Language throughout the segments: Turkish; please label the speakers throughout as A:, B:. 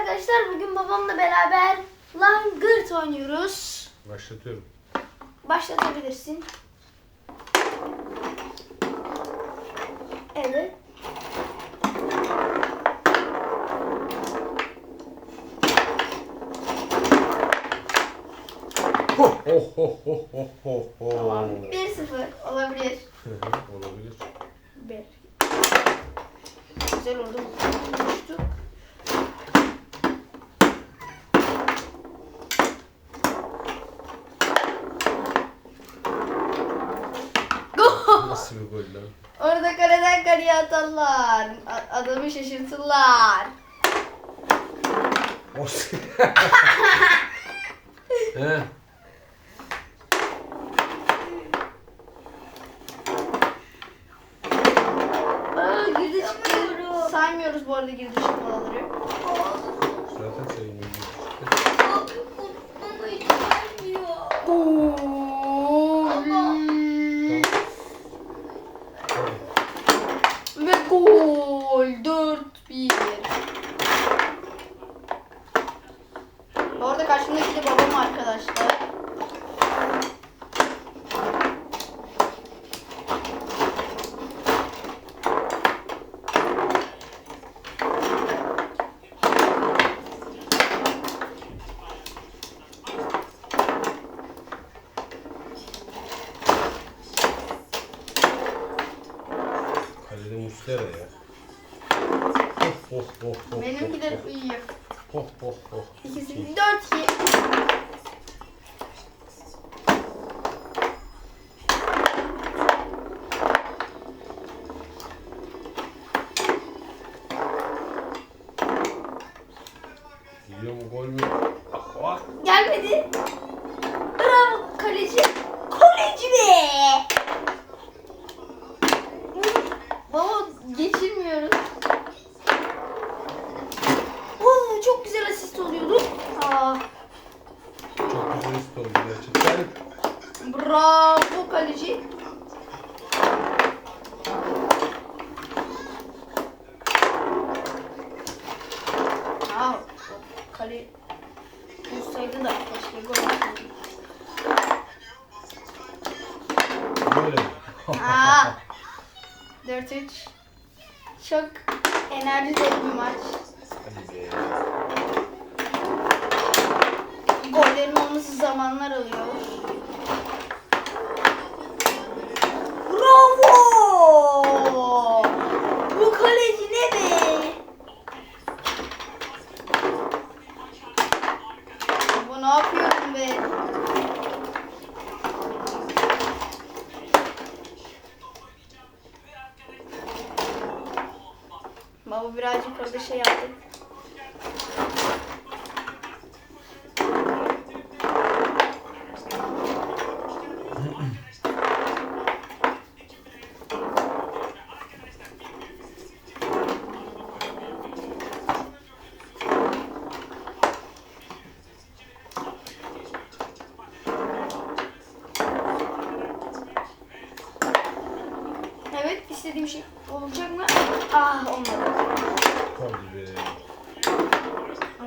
A: arkadaşlar bugün babamla beraber langırt oynuyoruz.
B: Başlatıyorum.
A: Başlatabilirsin. Evet.
B: Ho ho ho ho ho ho ho.
A: Tamam. 1-0 olabilir.
B: Hı hı, Olabilir.
A: 1. Güzel oldu. Konuştuk. Gol!
B: Nasıl bir gol lan?
A: Orada kaleden kaleye atarlar. A- Adamı şaşırtırlar.
B: Os. He.
A: Aa, girdi çıktı. Saymıyoruz bu arada girdi çıkmaları.
B: Zaten sayılmıyor.
A: Gol.
B: Tamam.
A: Ve gol. 4-1. Bu arada karşımdaki de babam arkadaşlar.
B: Kalede Muslera ya. Ho ho ho ho.
A: Benimki de iyi.
B: Ho ho ho.
A: İkisi 4-2.
B: Gidiyor mu gol mü? Ah ah.
A: Gelmedi. Bravo kaleci. Kaleci be. Baba geçirmiyoruz. Oo, çok güzel asist oluyordu. Aa,
B: Çok güzel üst oldu gerçekten.
A: bravo kaleci. Aa, o kale olsaydı da keşke gol atsaydı.
B: Böyle mi?
A: Aa. 4-3. Çok enerji dolu bir maç.
B: Hadi.
A: Gollerin olması zamanlar alıyor. Bravo! Bu kaleci ne be? Bu ne yapıyorsun be? Baba birazcık orada şey yaptı. Evet istediğim şey olacak mı? Ah olmadı.
B: Hadi be.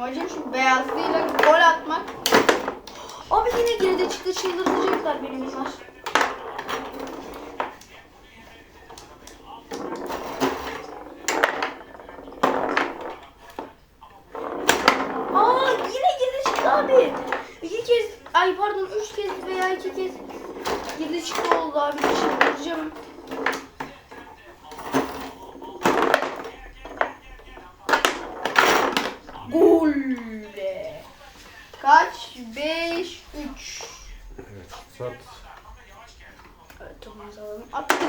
A: Amacım şu beyazlığıyla gol atmak. Abi yine geride çıktı çıldırtacaklar beni bunlar. Aa yine geride çıktı abi. İki kez, ay pardon üç kez veya iki kez geride çıktı oldu abi. Çıldıracağım. Be. Kaç? 5 3.
B: Evet. Sat.
A: Evet, topumuzu alalım. Attık.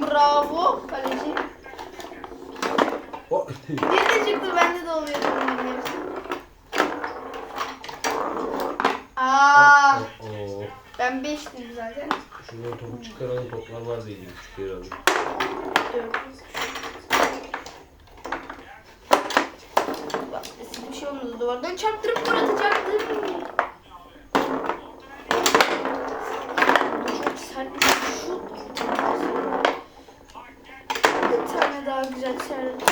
A: Bravo kaleci.
B: Oh.
A: Ben 5 dedim zaten.
B: Şuradan topu çıkaralım toplar vardı 7 buçuk yer aldım.
A: 4. Bak siz bir şey olmadı duvardan çarptırıp gol atacaktım. Çok sert bir şut. Bir tane daha güzel sert.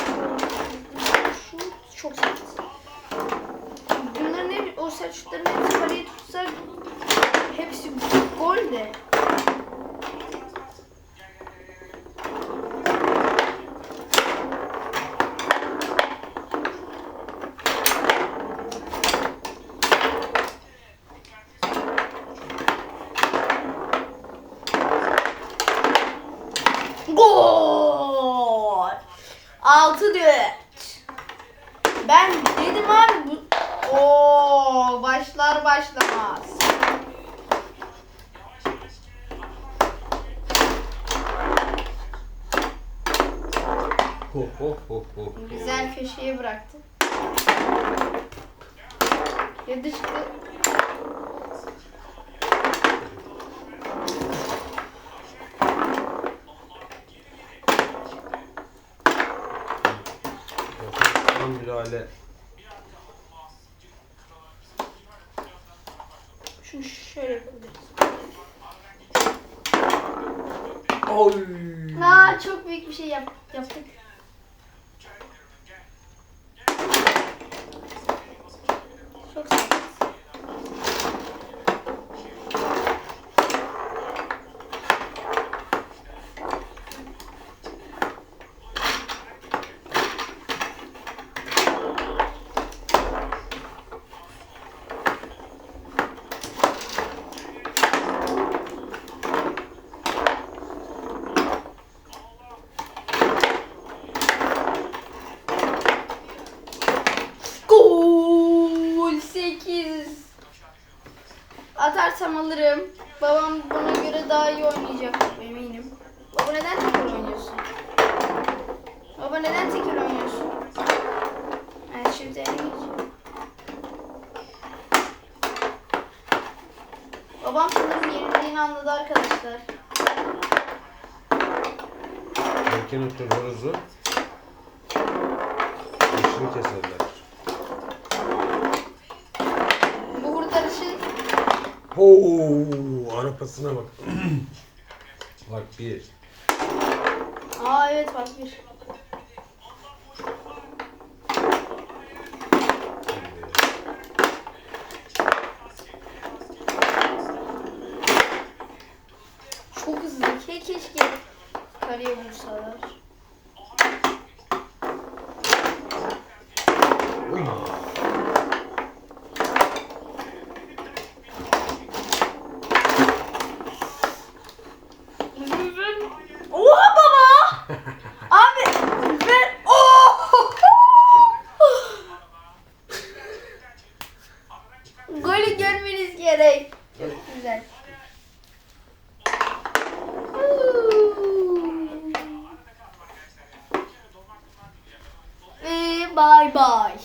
A: Gol! 6 4. Ben dedim abi bu Oo başlar başlamaz.
B: Ho ho ho ho.
A: Güzel köşeye bıraktı. Ya düştü.
B: Tam müdahale.
A: Şunu şöyle yapabiliriz.
B: Oy.
A: Aa çok büyük bir şey yap yaptık. Çok sert. Gol 8. Atarsam alırım. Babam bana göre daha iyi oynayacak eminim. Baba neden tekrar oynuyorsun? Baba neden tekrar oynuyorsun? Evet şimdi ele geç. Babam sanırım yenildiğini anladı arkadaşlar.
B: Erken ötür horozu. Keserler.
A: Bu kurtarışın
B: Oo, arapasına bak. bak bir.
A: Aa evet bak bir. Çok hızlı. Ke keşke kaleye vursalar.
B: Oy.
A: Oha baba! Abi ben oh! Golü görmeniz gerek. Çok güzel. Bye bye.